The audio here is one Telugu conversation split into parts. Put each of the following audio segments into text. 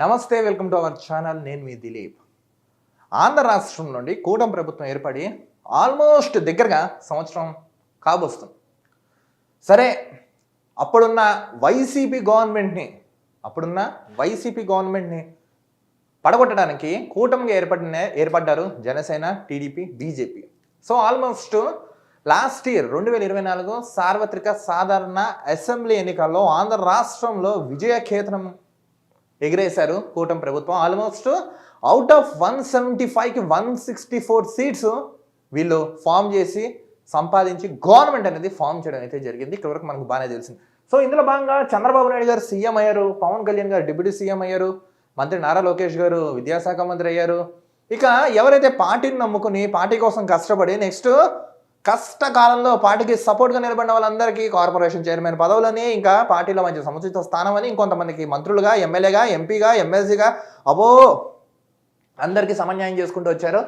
నమస్తే వెల్కమ్ టు అవర్ ఛానల్. నేను మీ దిలీప్. ఆంధ్ర రాష్ట్రం నుండి కూటమి ప్రభుత్వం ఏర్పడి ఆల్మోస్ట్ దగ్గరగా సంవత్సరం కాబోస్తుంది. సరే అప్పుడున్న వైసీపీ గవర్నమెంట్ని అప్పుడున్న వైసీపీ గవర్నమెంట్ని పడగొట్టడానికి కూటమిగా ఏర్పడిన ఏర్పడ్డారు Janasena TDP BJP. So almost last year రెండు వేల ఇరవై నాలుగు సార్వత్రిక సాధారణ అసెంబ్లీ ఎన్నికల్లో ఆంధ్ర రాష్ట్రంలో విజయకేతనం ఎగిరేశారు కూటమి ప్రభుత్వం. Almost out of one seventy ఫైవ్కి వన్ సిక్స్టీ ఫోర్ సీట్స్ వీళ్ళు ఫామ్ చేసి సంపాదించి గవర్నమెంట్ అనేది ఫామ్ చేయడం అయితే జరిగింది. ఇక్కడ వరకు మనకు బాగానే తెలిసింది. సో ఇందులో భాగంగా చంద్రబాబు నాయుడు గారు సీఎం అయ్యారు పవన్ కళ్యాణ్ గారు డిప్యూటీ సీఎం అయ్యారు మంత్రి నారా లోకేష్ గారు విద్యాశాఖ మంత్రి అయ్యారు. ఇక ఎవరైతే పార్టీని నమ్ముకుని పార్టీ కోసం కష్టపడి నెక్స్ట్ కష్టకాలంలో పార్టీకి సపోర్ట్గా నిలబడిన వాళ్ళందరికీ కార్పొరేషన్ చైర్మన్ పదవులని ఇంకా పార్టీలో మంచి సముచిత స్థానం అని ఇంకొంతమందికి మంత్రులుగా ఎమ్మెల్యేగా ఎంపీగా ఎమ్మెల్సీగా అబో అందరికీ సమన్యాయం చేసుకుంటూ వచ్చారు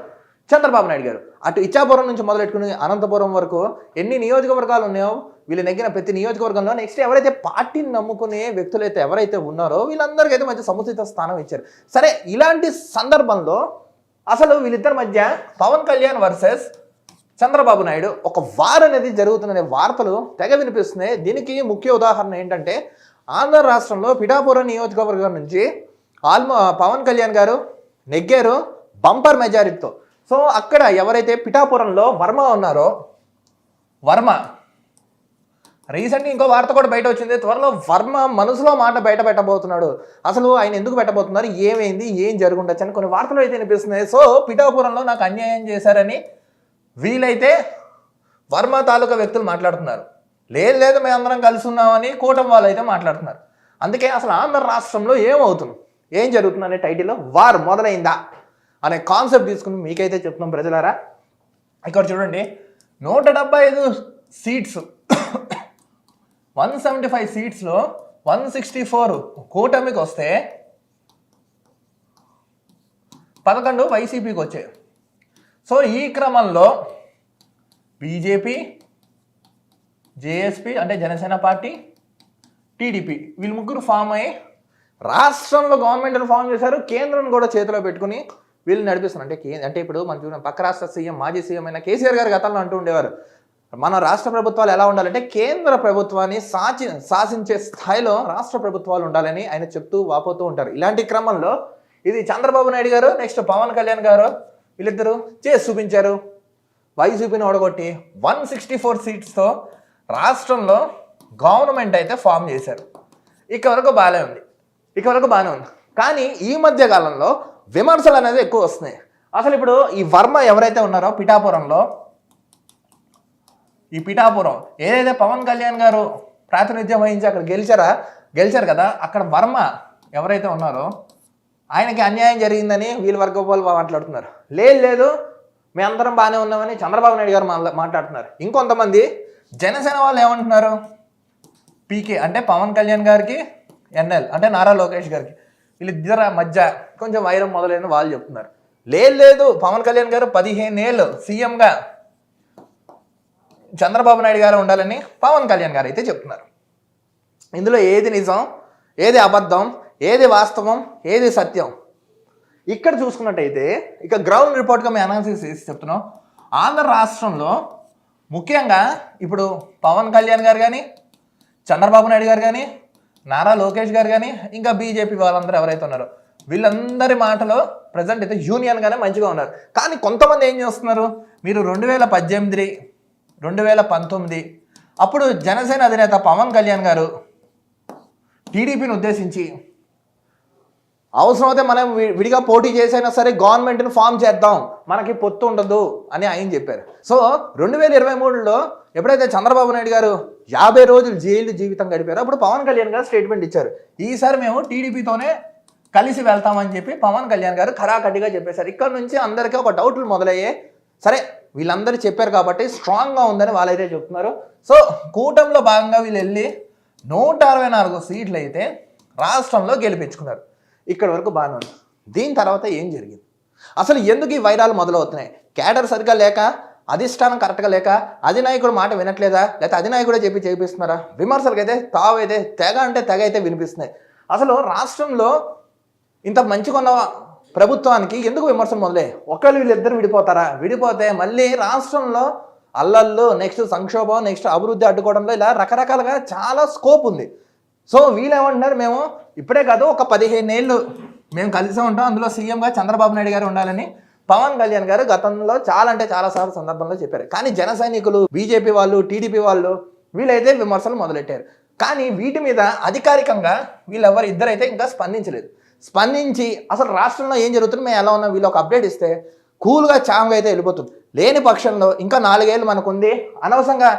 చంద్రబాబు నాయుడు గారు. అటు ఇచ్చాపురం నుంచి మొదలెట్టుకుని అనంతపురం వరకు ఎన్ని నియోజకవర్గాలు ఉన్నాయో వీళ్ళు నెగ్గిన ప్రతి నియోజకవర్గంలో నెక్స్ట్ ఎవరైతే పార్టీని నమ్ముకునే వ్యక్తులు అయితే ఎవరైతే ఉన్నారో వీళ్ళందరికీ అయితే మంచి సముచిత స్థానం ఇచ్చారు. సరే ఇలాంటి సందర్భంలో అసలు వీళ్ళిద్దరి మధ్య పవన్ కళ్యాణ్ వర్సెస్ చంద్రబాబు నాయుడు ఒక వార్ అనేది జరుగుతుందనే వార్తలు తెగ వినిపిస్తున్నాయి. దీనికి ముఖ్య ఉదాహరణ ఏంటంటే ఆంధ్ర రాష్ట్రంలో పిఠాపురం నియోజకవర్గం నుంచి ఆల్మో పవన్ కళ్యాణ్ గారు నెగ్గారు బంపర్ మెజారిటీతో. సో అక్కడ ఎవరైతే పిఠాపురంలో వర్మ ఉన్నారో వర్మ రీసెంట్గా ఇంకో వార్త కూడా బయట వచ్చింది. త్వరలో వర్మ మనసులో మాట బయట పెట్టబోతున్నాడు. అసలు ఆయన ఎందుకు పెట్టబోతున్నారు? ఏమైంది? ఏం జరుగుండొచ్చు అని కొన్ని వార్తలు అయితే వినిపిస్తున్నాయి. సో పిఠాపురంలో నాకు అన్యాయం చేశారని వీలైతే వర్మ తాలూకా వ్యక్తులు మాట్లాడుతున్నారు. లేదు లేదు మేము అందరం కలిసి ఉన్నామని కూటమి వాళ్ళు అయితే మాట్లాడుతున్నారు. అందుకే అసలు ఆంధ్ర రాష్ట్రంలో ఏమవుతుంది? ఏం జరుగుతుంది అనే టైటిల్లో వార్ మొదలైందా అనే కాన్సెప్ట్ తీసుకుని మీకైతే చెప్తున్నాం ప్రజలారా. ఇక్కడ చూడండి నూట డెబ్బై ఐదు సీట్స్ వన్ సెవెంటీ ఫైవ్ సీట్స్లో వన్ సిక్స్టీ ఫోర్ కూటమికి వస్తే పదకొండు వైసీపీకి వచ్చాయి. సో ఈ క్రమంలో బీజేపీ జేఎస్పీ అంటే జనసేన పార్టీ టీడీపీ వీళ్ళు ముగ్గురు ఫామ్ అయ్యి రాష్ట్రంలో గవర్నమెంట్ను ఫామ్ చేశారు. కేంద్రం కూడా చేతిలో పెట్టుకుని వీళ్ళు నడిపిస్తున్నారు. అంటే కే అంటే ఇప్పుడు మనం చూసిన పక్క రాష్ట్ర సీఎం మాజీ సీఎం అయిన కేసీఆర్ గారు గతంలో అంటూ ఉండేవారు. మన రాష్ట్ర ప్రభుత్వాలు ఎలా ఉండాలంటే కేంద్ర ప్రభుత్వాన్ని సాచి శాసించే స్థాయిలో రాష్ట్ర ప్రభుత్వాలు ఉండాలని ఆయన చెప్తూ వాపోతూ ఉంటారు. ఇలాంటి క్రమంలో ఇది చంద్రబాబు నాయుడు గారు నెక్స్ట్ పవన్ కళ్యాణ్ గారు వీళ్ళిద్దరూ చేసి చూపించారు. వైసీపీని ఓడగొట్టి వన్ సిక్స్టీ ఫోర్ సీట్స్తో రాష్ట్రంలో గవర్నమెంట్ అయితే ఫామ్ చేశారు. ఇక వరకు బాగానే ఉంది. ఇక వరకు బాగానే ఉంది. కానీ ఈ మధ్య కాలంలో విమర్శలు అనేది ఎక్కువ వస్తున్నాయి. అసలు ఇప్పుడు ఈ వర్మ ఎవరైతే ఉన్నారో పిఠాపురంలో ఈ పిఠాపురం ఏదైతే పవన్ కళ్యాణ్ గారు ప్రాతినిధ్యం వహించి అక్కడ గెలిచారా గెలిచారు కదా అక్కడ వర్మ ఎవరైతే ఉన్నారో ఆయనకి అన్యాయం జరిగిందని వీళ్ళు వర్గోపాల్ మాట్లాడుతున్నారు. లేదు లేదు. మేమందరం బాగానే ఉన్నామని చంద్రబాబు నాయుడు గారు మాట్లాడుతున్నారు. ఇంకొంతమంది జనసేన వాళ్ళు ఏమంటున్నారు? పీకే అంటే పవన్ కళ్యాణ్ గారికి ఎన్ఎల్ అంటే నారా లోకేష్ గారికి. వీళ్ళిద్దర మధ్య కొంచెం వైరం మొదలైన వాళ్ళు చెప్తున్నారు. లేదు లేదు. పవన్ కళ్యాణ్ గారు పదిహేను ఏళ్ళు సీఎంగా చంద్రబాబు నాయుడు గారు ఉండాలని పవన్ కళ్యాణ్ గారు అయితే చెప్తున్నారు. ఇందులో ఏది నిజం? ఏది అబద్ధం? ఏది వాస్తవం ఏది సత్యం? ఇక్కడ చూసుకున్నట్టయితే ఇక గ్రౌండ్ రిపోర్ట్గా మేము అనాలిసిస్ చేసి చెప్తున్నాం. ఆంధ్ర రాష్ట్రంలో ముఖ్యంగా ఇప్పుడు పవన్ కళ్యాణ్ గారు కానీ చంద్రబాబు నాయుడు గారు కానీ నారా లోకేష్ గారు కానీ ఇంకా బీజేపీ వాళ్ళందరూ ఎవరైతే ఉన్నారో వీళ్ళందరి మాటలో ప్రజెంట్ అయితే యూనియన్గానే మంచిగా ఉన్నారు. కానీ కొంతమంది ఏం చేస్తున్నారు? మీరు రెండు వేల పద్దెనిమిది రెండు వేల పంతొమ్మిది అప్పుడు జనసేన అధినేత పవన్ కళ్యాణ్ గారు టీడీపీని ఉద్దేశించి అవసరమైతే మనం విడిగా పోటీ చేసైనా సరే గవర్నమెంట్ని ఫామ్ చేద్దాం. మనకి పొత్తు ఉండదు అని ఆయన చెప్పారు. సో రెండు వేల ఇరవై మూడులో ఎప్పుడైతే చంద్రబాబు నాయుడు గారు యాభై రోజులు జైలు జీవితం గడిపారో అప్పుడు పవన్ కళ్యాణ్ గారు స్టేట్మెంట్ ఇచ్చారు. ఈసారి మేము టీడీపీతోనే కలిసి వెళ్తామని చెప్పి పవన్ కళ్యాణ్ గారు ఖరాఖడ్డిగా చెప్పేశారు. ఇక్కడ నుంచి అందరికీ ఒక డౌట్లు మొదలయ్యాయి సరే వీళ్ళందరూ చెప్పారు కాబట్టి స్ట్రాంగ్గా ఉందని వాళ్ళైతే చెప్తున్నారు. సో కూటమిలో భాగంగా వీళ్ళు వెళ్ళి నూట అరవై నాలుగు సీట్లు అయితే రాష్ట్రంలో గెలిపించుకున్నారు. ఇక్కడ వరకు బాగానే ఉంది. దీని తర్వాత ఏం జరిగింది? అసలు ఎందుకు ఈ వైరాలు మొదలవుతున్నాయి? క్యాడర్ సరిగ్గా లేక అధిష్టానం కరెక్ట్గా లేక అధినాయకుడు మాట వినట్లేదా? లేకపోతే అధినాయకుడే చెప్పి చేపిస్తున్నారా? విమర్శలకైతే తావైతే తెగ అంటే తెగ అయితే వినిపిస్తున్నాయి. అసలు రాష్ట్రంలో ఇంత మంచిగా ఉన్న ప్రభుత్వానికి ఎందుకు విమర్శలు మొదలే ఒకళ్ళు వీళ్ళిద్దరు విడిపోతారా? విడిపోతే మళ్ళీ రాష్ట్రంలో అల్లల్లో నెక్స్ట్ సంక్షోభం నెక్స్ట్ అభివృద్ధి అడ్డుకోవడంలో ఇలా రకరకాలుగా చాలా స్కోప్ ఉంది. సో వీళ్ళేమంటున్నారు మేము ఇప్పుడే కాదు ఒక పదిహేను ఏళ్ళు మేము కలిసి ఉంటాం. అందులో సీఎంగా చంద్రబాబు నాయుడు గారు ఉండాలని పవన్ కళ్యాణ్ గారు గతంలో చాలా అంటే చాలా సార్లు సందర్భంలో చెప్పారు. కానీ జన సైనికులు బీజేపీ వాళ్ళు టీడీపీ వాళ్ళు వీళ్ళైతే విమర్శలు మొదలెట్టారు. కానీ వీటి మీద అధికారికంగా వీళ్ళెవరు ఇద్దరైతే ఇంకా స్పందించలేదు. స్పందించి అసలు రాష్ట్రంలో ఏం జరుగుతుంది మేము ఎలా ఉన్నాం వీళ్ళు ఒక అప్డేట్ ఇస్తే కూల్గా చాంగ్ అయితే వెళ్ళిపోతుంది. లేని పక్షంలో ఇంకా నాలుగేళ్ళు మనకుంది. అనవసరంగా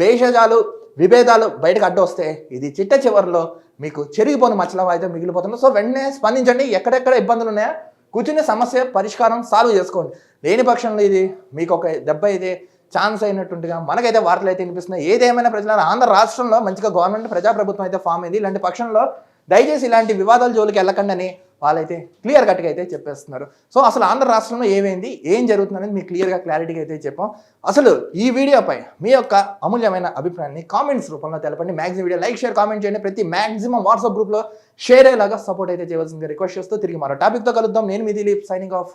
భేషజాలు విభేదాలు బయటకు అడ్డు వస్తే ఇది చిట్ట చివరిలో మీకు చెరిగిపోని మచ్చల అయితే మిగిలిపోతుంది. సో వెంటనే స్పందించండి. ఎక్కడెక్కడ ఇబ్బందులు ఉన్నాయా? కూర్చుని సమస్య పరిష్కారం సాల్వ్ చేసుకోండి. లేని పక్షంలో ఇది మీకు ఒక దెబ్బ అయితే ఛాన్స్ అయినట్టుగా మనకైతే వార్తలు అయితే వినిపిస్తున్నాయి. ఏదేమైనా ప్రజల ఆంధ్ర రాష్ట్రంలో మంచిగా గవర్నమెంట్ ప్రజాప్రభుత్వం అయితే ఫామ్ అయింది. ఇలాంటి పక్షంలో దయచేసి ఇలాంటి వివాదాల జోలికి వెళ్ళకండి అని వాళ్ళైతే క్లియర్ కట్గా అయితే చెప్పేస్తున్నారు. సో అసలు ఆంధ్ర రాష్ట్రంలో ఏమైంది? ఏం జరుగుతుంది అనేది మీకు క్లియర్గా క్లారిటీగా అయితే చెప్పాం. అసలు ఈ వీడియోపై మీ యొక్క అమూల్యమైన అభిప్రాయాన్ని కామెంట్స్ రూపంలో తెలపండి. Maximum video like share comment చేయండి. ప్రతి మ్యాక్సిమం వాట్సాప్ గ్రూప్లో షేర్ అయ్యేలాగా సపోర్ట్ అయితే చేయవలసిందిగా రిక్వెస్ట్ చేస్తూ తిరిగి మరో టాపిక్తో కలుద్దాం. నేను మీ దిలీప్ సైనింగ్ ఆఫ్.